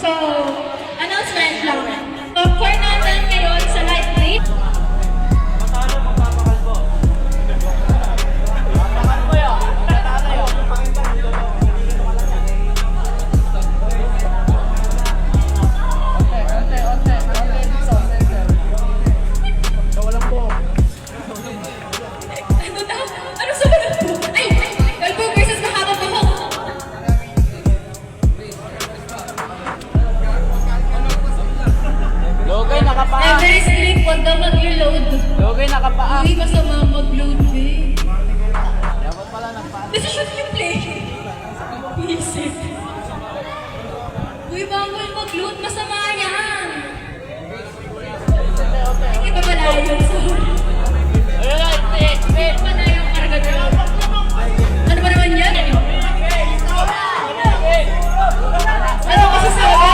So, nakapaa. Every sleep, huwag ka mag-load. Logi, nakapaa. Uy, masama mag-load, babe. Dapat pala nagpaa. This is what you play. Isip. Uy, bawal mag-load. Masama yan. Hindi pa pala yun. Ano ba naman yan? Eh? Ano kasi sa'yo?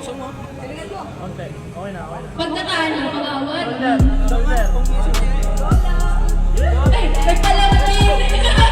Gusto mo? Konti. Okay na, okay na. Pagkataan ng pag-awad. Dollar, dollar. Ay, nagpalawin!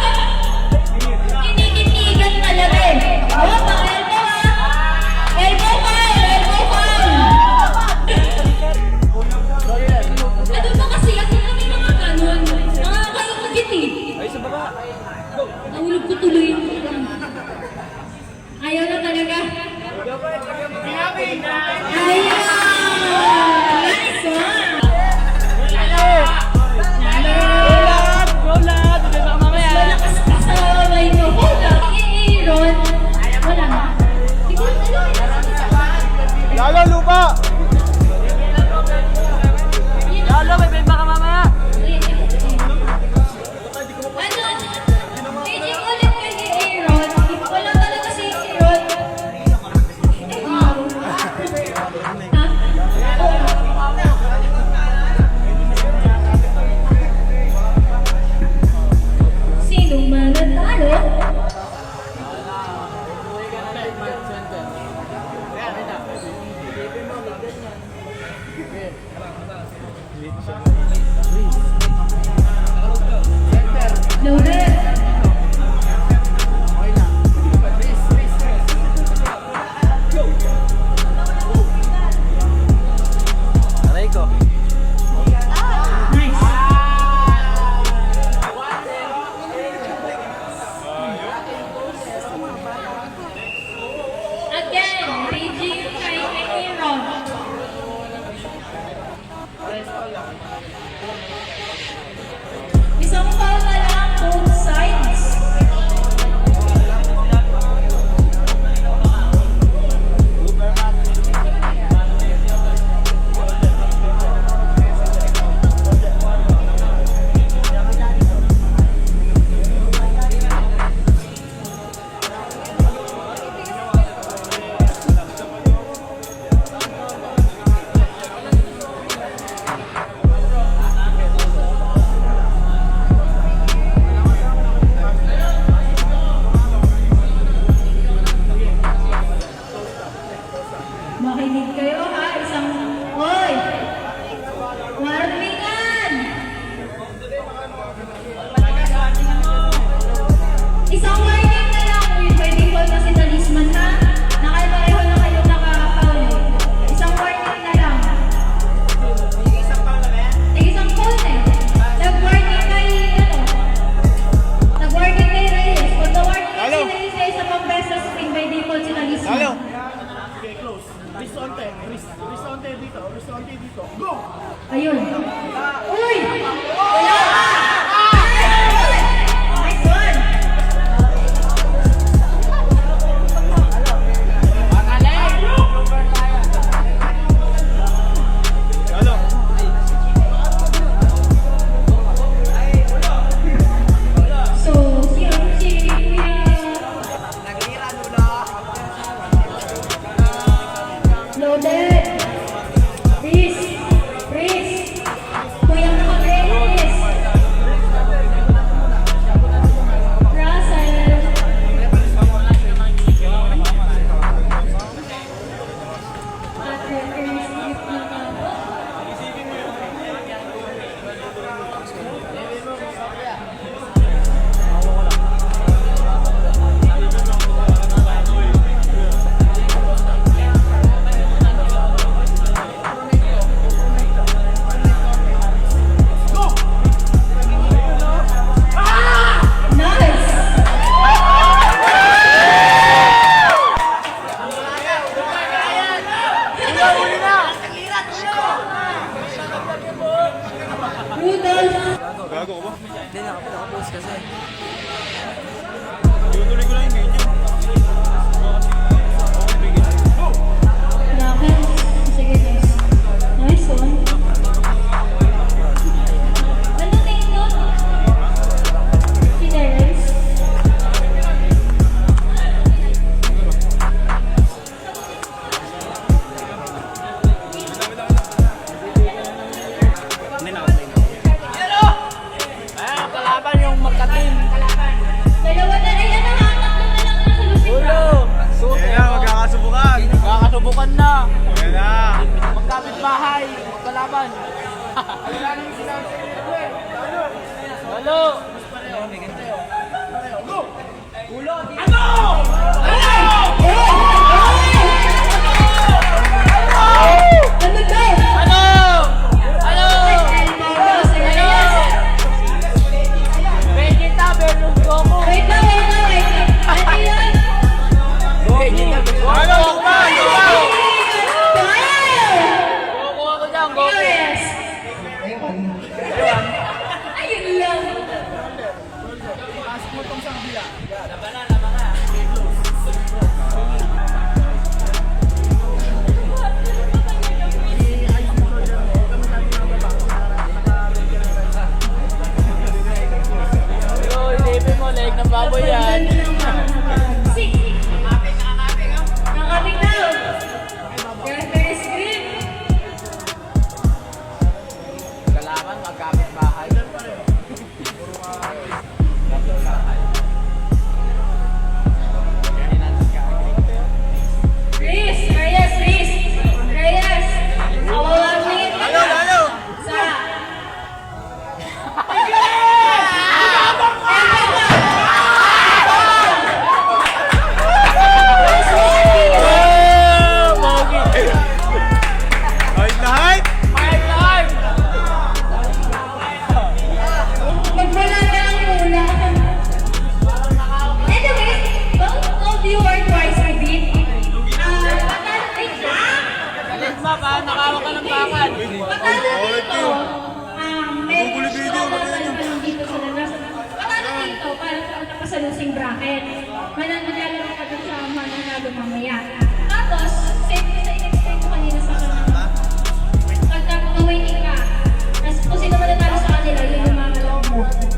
Baka nakawa ka ng bakal. Matalo dito. Um, may matalo dito sa lalas. Para sa nakasalusing bracket. Mananalo ka dun sa mananalo mamaya. Tapos, same ko sa in-explain ko kanina sa kanila. Pag nakuha ka, tapos kung sino mananalo sa kanila, yung mga mo.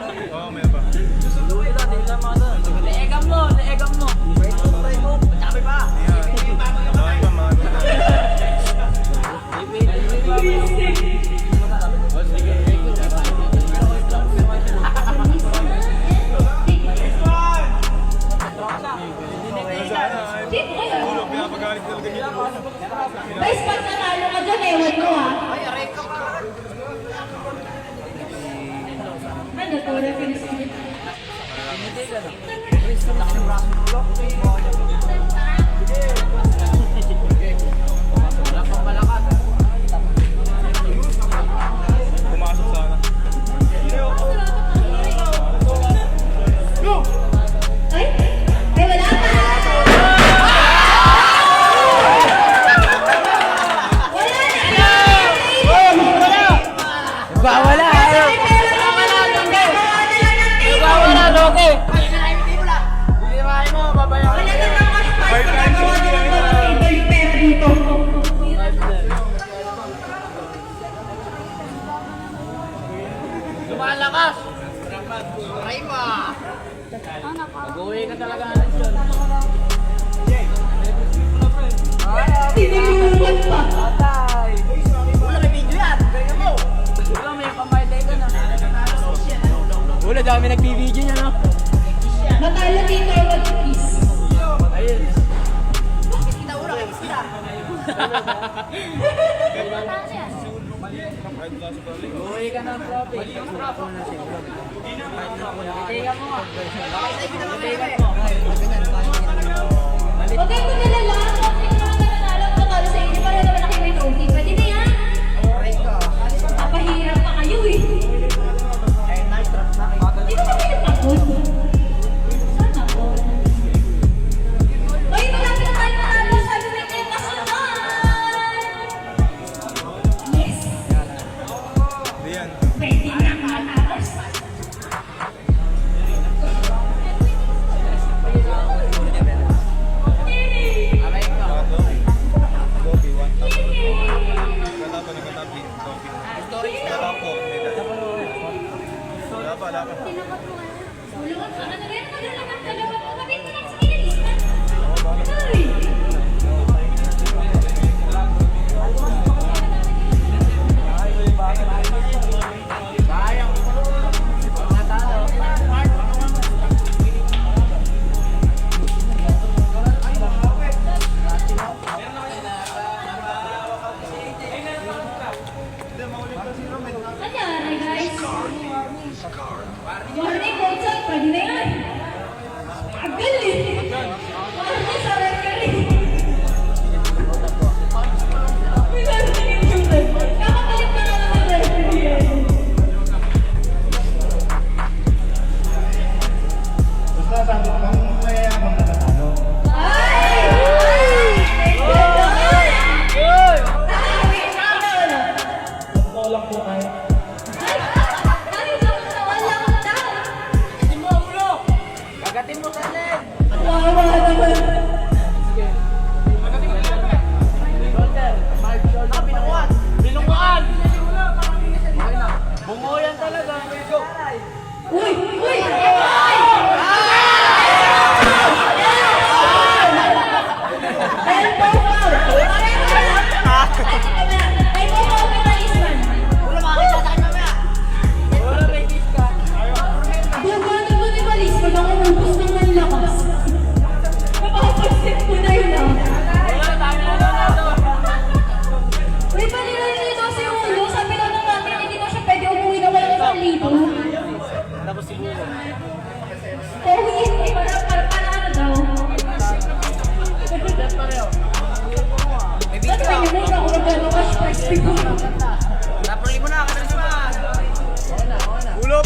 na nagbibideo niya, no? Matalo dito, what is? Ayun. Bakit kita ulang kayo sila? Uwi ka na, profe. Kaya mo nga. Kaya mo nga. Okay,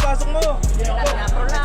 pasok mo. Hindi ako.